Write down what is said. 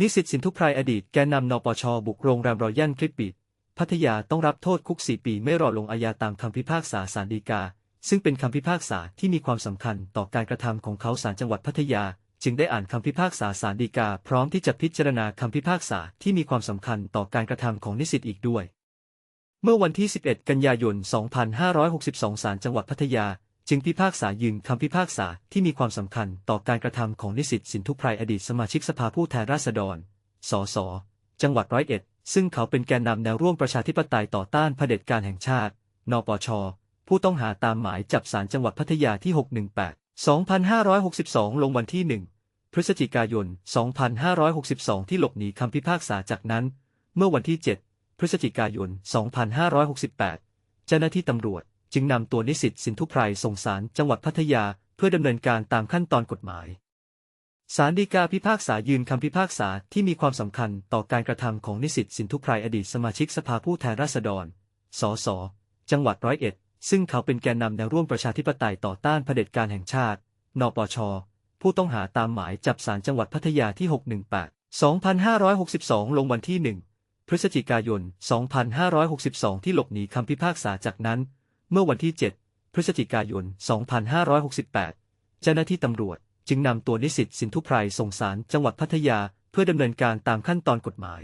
นิสิตสินทุไพรอดีตแกนนำนปช บุกโรงแรมรอยัลคลิปปิด พัทยาต้องรับโทษคุก 4 ปีไม่รอลงอาญาตามคำพิพากษาศาลฎีกา ซึ่งเป็นคำพิพากษาที่มีความสำคัญต่อการกระทำของเขาศาลจังหวัดพัทยา จึงได้อ่านคำพิพากษาศาลฎีกา พร้อมที่จะพิจารณาคำพิพากษาที่มีความสำคัญต่อการกระทำของนิสิตอีกด้วย เมื่อวันที่ 11 กันยายน 2562 ศาลจังหวัดพัทยา จึงพิพากษายืนคำพิพากษาที่มีความสำคัญต่อการกระทำของนิสิตสินทุไพรอดีตสมาชิกสภาผู้แทนราษฎร สส จังหวัดร้อยเอ็ด ซึ่งเขาเป็นแกนนำแนวร่วมประชาธิปไตยต่อต้านเผด็จการแห่งชาติ นปช ผู้ต้องหาตามหมายจับศาลจังหวัดพัทยาที่ 618 2562 ลงวันที่ 1 พฤศจิกายน 2562 ที่หลบหนีคำพิพากษาจากนั้น เมื่อวันที่ 7 พฤศจิกายน 2568 เจ้าหน้าที่ตำรวจ จึงนำตัวนิสิตสินทุไพรส่งสารจังหวัดพัทยาเพื่อดำเนินการตามขั้นตอนกฎหมายศาลฎีกาพิพากษายืนคำพิพากษาที่มีความสำคัญต่อการกระทำของนิสิตสินทุไพรอดีตสมาชิกสภาผู้แทนราษฎร สส จังหวัดร้อยเอ็ด ซึ่งเขาเป็นแกนนำแนวร่วมประชาธิปไตยต่อต้านเผด็จการแห่งชาติ นปช ผู้ต้องหาตามหมายจับศาลจังหวัดพัทยาที่ 618 2562 ลงวันที่ 1 พฤศจิกายน 2562 ที่หลบหนีคำพิพากษาจากนั้น เมื่อวันที่ 7 พฤศจิกายน 2568 เจ้าหน้าที่ตำรวจจึงนำตัวนิสิตสินทุไพรส่งสารจังหวัดพัทยาเพื่อดำเนินการตามขั้นตอนกฎหมาย